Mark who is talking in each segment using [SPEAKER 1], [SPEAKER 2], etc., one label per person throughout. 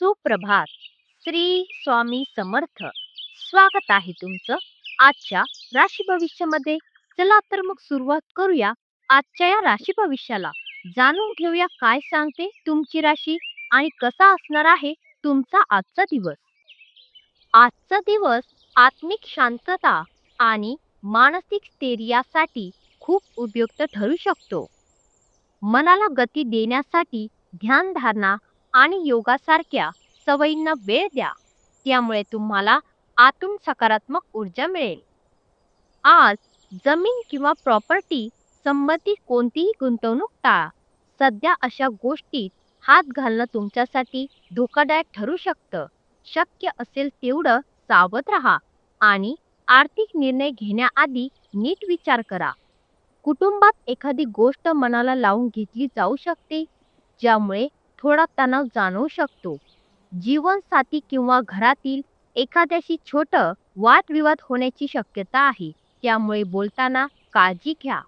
[SPEAKER 1] सुप्रभात. श्री स्वामी समर्थ. स्वागत आहे तुमचं आजच्या राशी भविष्यामध्ये. चला तर मग सुरुवात करूया आजच्या या राशी भविष्याला. जाणून घेऊया काय सांगते तुमची राशी आणि कसा असणार आहे तुमचा आजचा दिवस. आजचा दिवस आत्मिक शांतता आणि मानसिक स्थैर्यासाठी खूप उपयुक्त ठरू शकतो. मनाला गती देण्यासाठी ध्यानधारणा आणि योगासारख्या सवयींना वेळ द्या. त्यामुळे तुम्हाला आतून सकारात्मक ऊर्जा मिळेल. आज जमीन किंवा प्रॉपर्टी संबंधित कोणतीही गुंतवणूक टाळा. सध्या अशा गोष्टीत हात घालणं तुमच्यासाठी धोकादायक ठरू शकतं. शक्य असेल तेवढं सावध राहा आणि आर्थिक निर्णय घेण्याआधी नीट विचार करा. कुटुंबात एखादी गोष्ट मनाला लावून घेतली जाऊ शकते ज्यामुळे थोडा तणाव जाणवू शकतो. जीवनसाथी किंवा घरातील एखाद्याशी छोटं वादविवाद होण्याची शक्यता आहे. त्यामुळे बोलताना काळजी घ्या.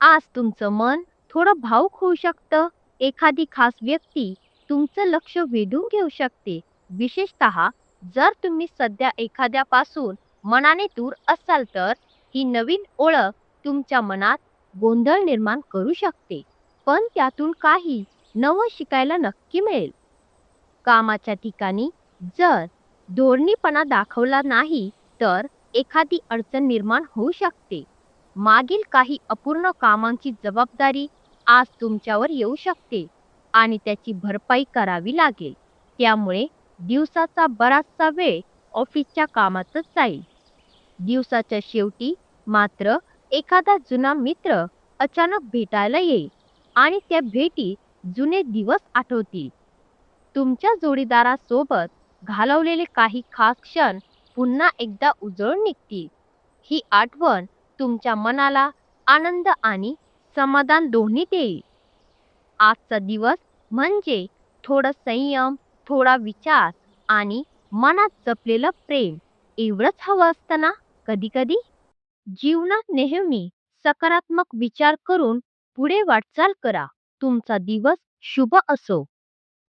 [SPEAKER 1] आज तुमचं मन थोडं भावुक होऊ शकतं. एखादी खास व्यक्ती तुमचं लक्ष वेधून घेऊ शकते. विशेषतः जर तुम्ही सध्या एखाद्यापासून मनाने दूर असाल तर ही नवीन ओळख तुमच्या मनात गोंधळ निर्माण करू शकते. पण त्यातून काही नवं शिकायला नक्की मिळेल. कामाच्या ठिकाणी जर धोरणीपणा दाखवला नाही तर एखादी अडचण निर्माण होऊ शकते. मागील काही अपूर्ण कामांची जबाबदारी आज तुमच्यावर येऊ शकते आणि त्याची भरपाई करावी लागेल. त्यामुळे दिवसाचा बराचसा वेळ ऑफिसच्या कामातच जाईल. दिवसाच्या शेवटी मात्र एखादा जुना मित्र अचानक भेटायला येईल आणि त्या भेटी जुने दिवस आठवतील. तुमच्या जोडीदारासोबत घालवलेले काही खास क्षण पुन्हा एकदा उजळून निघतील. ही आठवण तुमच्या मनाला आनंद आणि समाधान दोन्ही देईल. आजचा दिवस म्हणजे थोडं संयम थोडा विचार आणि मनात जपलेलं प्रेम. एवढंच हवं असतं ना? कधी कधी जीवनात नेहमी सकारात्मक विचार करून पुढे वाटचाल करा. तुमचा दिवस शुभ असो.